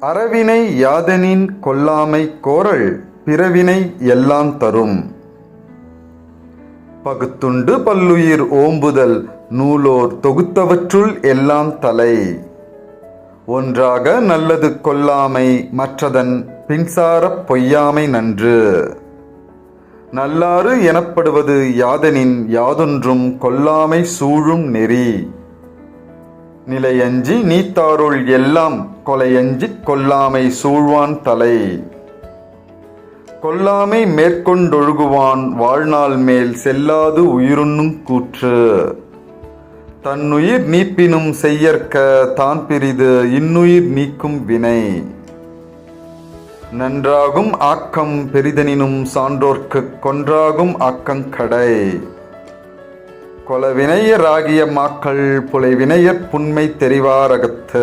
அறவினை யாதனின் கொல்லாமை கோரல் பிறவினை எல்லாம் தரும். பகுத்துண்டு பல்லுயிர் ஓம்புதல் நூலோர் தொகுத்தவற்றுள் எல்லாம் தலை. ஒன்றாக நல்லது கொல்லாமை மற்றதன் பின்சாரப் பொய்யாமை நன்று. நல்லாறு எனப்படுவது யாதனின் யாதொன்றும் கொல்லாமை சூழும் நெறி. நிலையஞ்சி நீத்தாருள் எல்லாம் கொலையஞ்சிக் கொல்லாமை சூழ்வான் தலை. கொல்லாமை மேற்கொண்டொழுகுவான் வாழ்நாள் மேல் செல்லாது உயிருண்ணும் கூற்று. தன்னுயிர் நீப்பினும் செய்யற்க தான் பிரிது இன்னுயிர் நீக்கும் வினை. நன்றாகும் ஆக்கம் பெரிதனினும் சான்றோர்க்குக் கொன்றாகும் ஆக்கங்கடை கொலவினையராகிய மாக்கள் புலைவினையற் புண்மை தெரிவாரகத்து.